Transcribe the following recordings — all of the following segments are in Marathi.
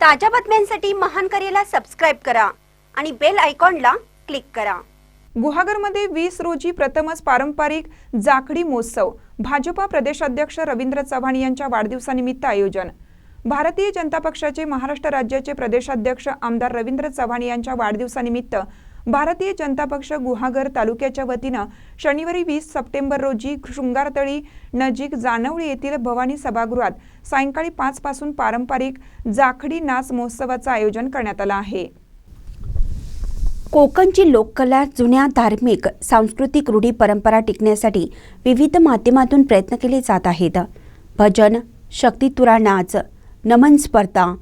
ताज्या बातम्यांसाठी महान करेला सबस्क्राईब करा आणि बेल आयकॉनला क्लिक करा. गुहागरमध्ये वीस रोजी प्रथमच पारंपरिक जाखडी महोत्सव भाजपा प्रदेशाध्यक्ष रवींद्र चव्हाण यांच्या वाढदिवसानिमित्त आयोजन. भारतीय जनता पक्षाचे महाराष्ट्र राज्याचे प्रदेशाध्यक्ष आमदार रवींद्र चव्हाण यांच्या वाढदिवसानिमित्त भारतीय जनता पक्ष गुहागर तालुक्याच्या वतीनं शनिवारी वीस सप्टेंबर रोजी शृंगारतळी नजीक जानवळी येथील भवानी सभागृहात सायंकाळी पाच पासून पारंपरिक जाखडी नाच महोत्सवाचं आयोजन करण्यात आलं आहे. कोकणची लोककला जुन्या धार्मिक सांस्कृतिक रूढी परंपरा टिकण्यासाठी विविध माध्यमातून प्रयत्न केले जात आहेत. भजन शक्तितुरा नाच नमन स्पर्धा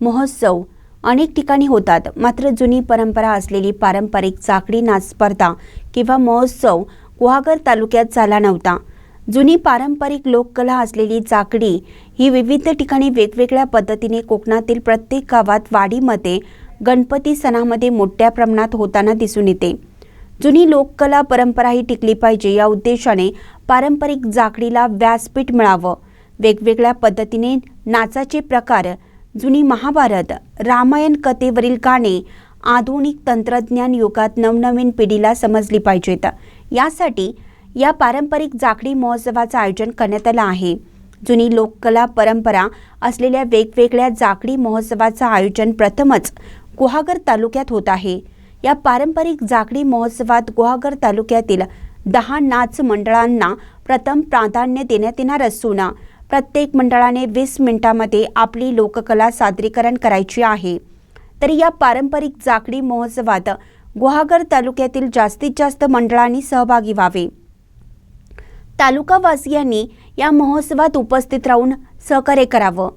महोत्सव अनेक ठिकाणी होतात. मात्र जुनी परंपरा असलेली पारंपरिक चाकडी नाच स्पर्धा किंवा महोत्सव गुहागर तालुक्यात झाला नव्हता. जुनी पारंपरिक लोककला असलेली चाकडी ही विविध ठिकाणी वेगवेगळ्या पद्धतीने कोकणातील प्रत्येक गावात वाडीमध्ये गणपती सणामध्ये मोठ्या प्रमाणात होताना दिसून येते. जुनी लोककला परंपरा ही टिकली पाहिजे या उद्देशाने पारंपरिक जाकडीला व्यासपीठ मिळावं. वेगवेगळ्या पद्धतीने नाचाचे प्रकार जुनी महाभारत रामायण कथेवरील गाणे आधुनिक तंत्रज्ञान युगात नवनवीन पिढीला समजली पाहिजेत. यासाठी या पारंपरिक जाखडी महोत्सवाचं आयोजन करण्यात आलं आहे. जुनी लोककला परंपरा असलेल्या वेगवेगळ्या जाखडी महोत्सवाचं आयोजन प्रथमच गुहागर तालुक्यात होत आहे. या पारंपरिक जाखडी महोत्सवात गुहागर तालुक्यातील दहा नाच मंडळांना प्रथम प्राधान्य देण्यात येणार असून प्रत्येक मंडळाने वीस मिनिटांमध्ये आपली लोककला सादरीकरण करायची आहे. तर या पारंपरिक जाकडी महोत्सवात गुहागर तालुक्यातील जास्तीत जास्त मंडळांनी सहभागी व्हावे. तालुकावासियांनी या महोत्सवात उपस्थित राहून सहकार्य करावं.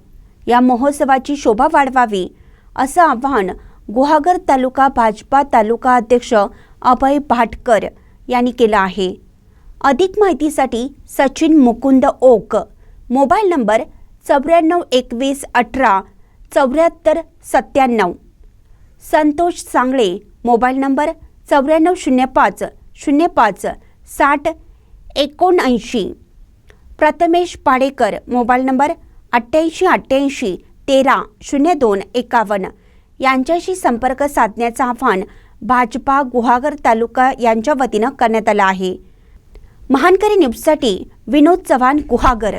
या महोत्सवाची शोभा वाढवावी असं आवाहन गुहागर तालुका भाजपा तालुका अध्यक्ष अभय भाटकर यांनी केलं आहे. अधिक माहितीसाठी सचिन मुकुंद ओक मोबाईल नंबर चौऱ्याण्णव एकवीस अठरा चौऱ्याहत्तर सत्त्याण्णव. संतोष सांगळे मोबाईल नंबर चौऱ्याण्णव शून्य पाच शून्य पाच साठ एकोणऐंशी. प्रथमेश पाडेकर मोबाईल नंबर अठ्ठ्याऐंशी अठ्ठ्याऐंशी तेरा शून्य दोन एकावन्न. यांच्याशी संपर्क साधण्याचं आव्हान भाजपा गुहागर तालुका यांच्या वतीनं करण्यात आलं आहे. महानकरी न्यूजसाठी विनोद चव्हाण गुहागर.